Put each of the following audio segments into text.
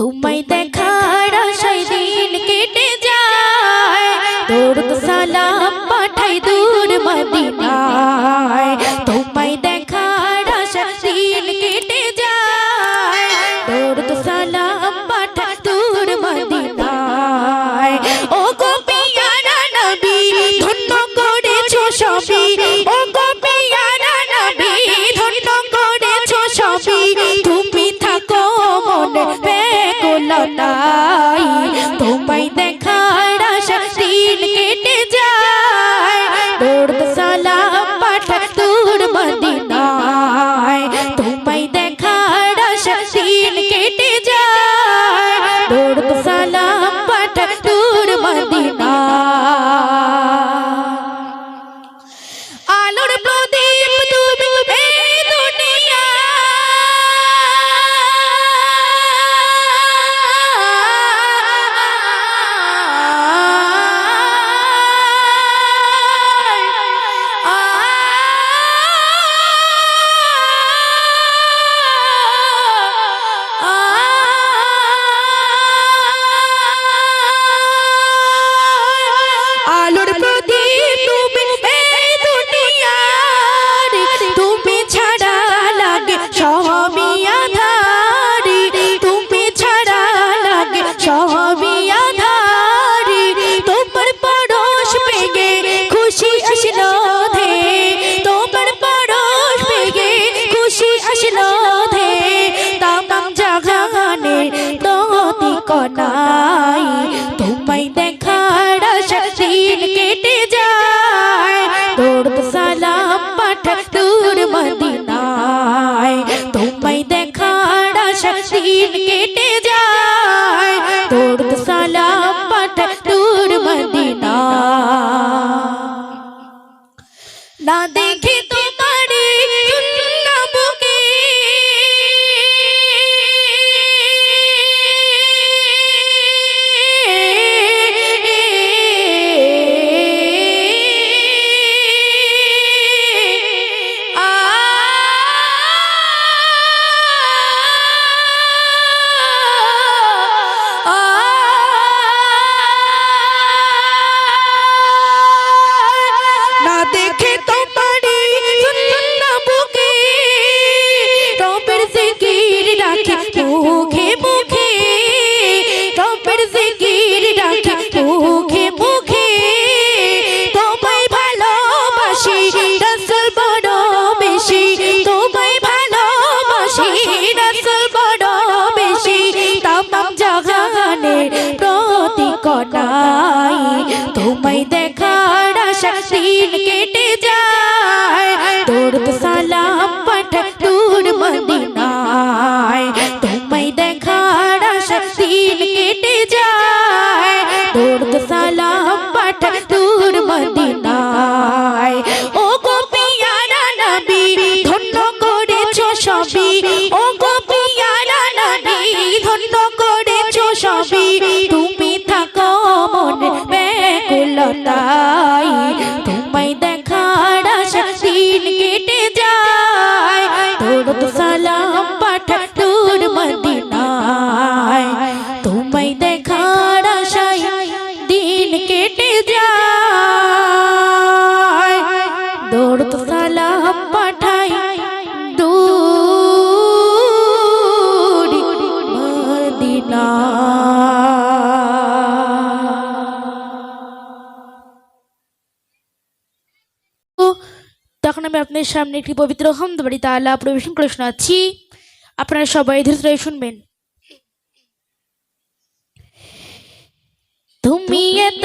তুমি দেখা doctor তখন আমি আপনাদের সামনে একটি পবিত্র হামদবাড়ি তালা পরিবেশন করে শোনাচ্ছি, আপনারা সবাই ধরে শুনবেন। তুমি এত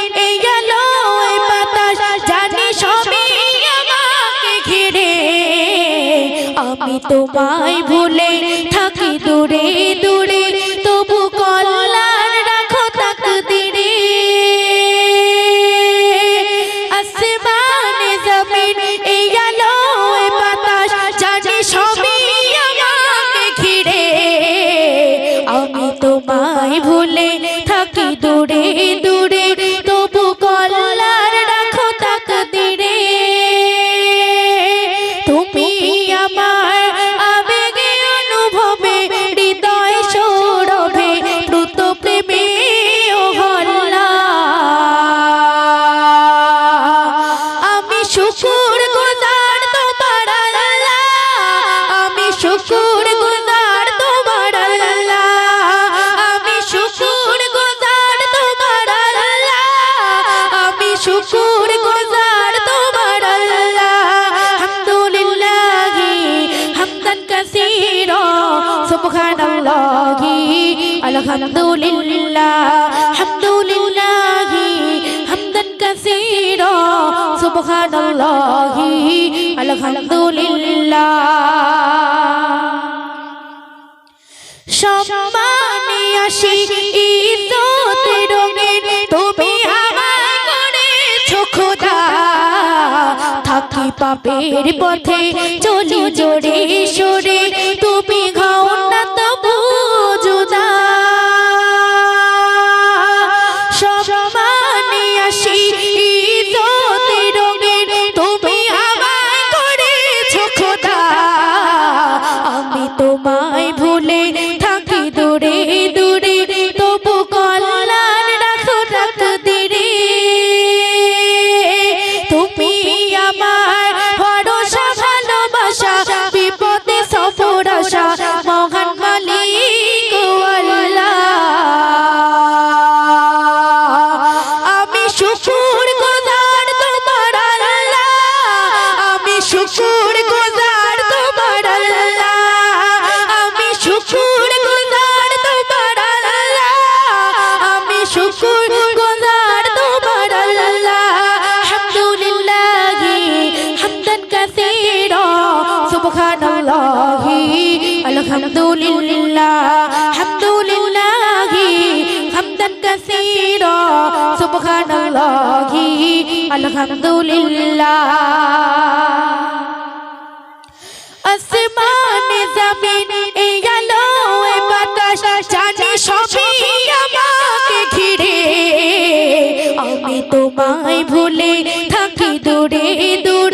তোমায় ভুলে থাকি দূরে দূরে, তবু কল্যাণ রাখো তাকদিরে। আসমানে জমিন, এই আলো বাতাস সবই আমাকে ঘিরে। আমি তোমায় ভুলে থাকি দূরে দূরে শুকুর গুজার তোমার আল্লাহ। আমি শুকুর গুজার তোমার আল্লাহ। আমি শুকুর গুজার তোমার আল্লাহ। আমি শুকুর গুজার তোমার আল্লাহ। হামদুলিল্লাহি হামদান কাসীরা, সুবহানাল্লাহি, আলহামদুলিল্লাহ। হামদুলিল্লাহি হামদান কাসীরা সুবহানাল্লাহি আলহামদুলিল্লাহ। সম্মানে আসি ইজ্জত রঙে তুমি আমায় খোদা। থাকি পাপের পথে চলি জোরে। আমার হামদুলিল্লাহি হামদান কাসীরা, সুবহানাল্লাহি, আলহামদুলিল্লাহ। আসমানে জমিন এই আলো এই বাতাস জানি সবই আমাকে ঘিরে। আমি তোমায় ভুলে থাকি দূরে দূরে।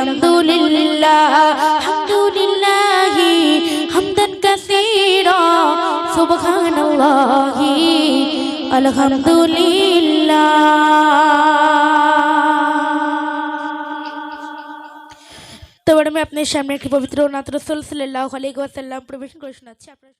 আলহামদুলিল্লাহ হামদুলিল্লাহি হামদান কাসীরা, সুবহানাল্লাহি, আলহামদুলিল্লাহ। তো ম্যাডাম আপনার সামনে একটি পবিত্র নাত রসুল সাল্লাহ আলাইহি ওয়াসাল্লাম প্রবেশ করে শোনাচ্ছি। আপনার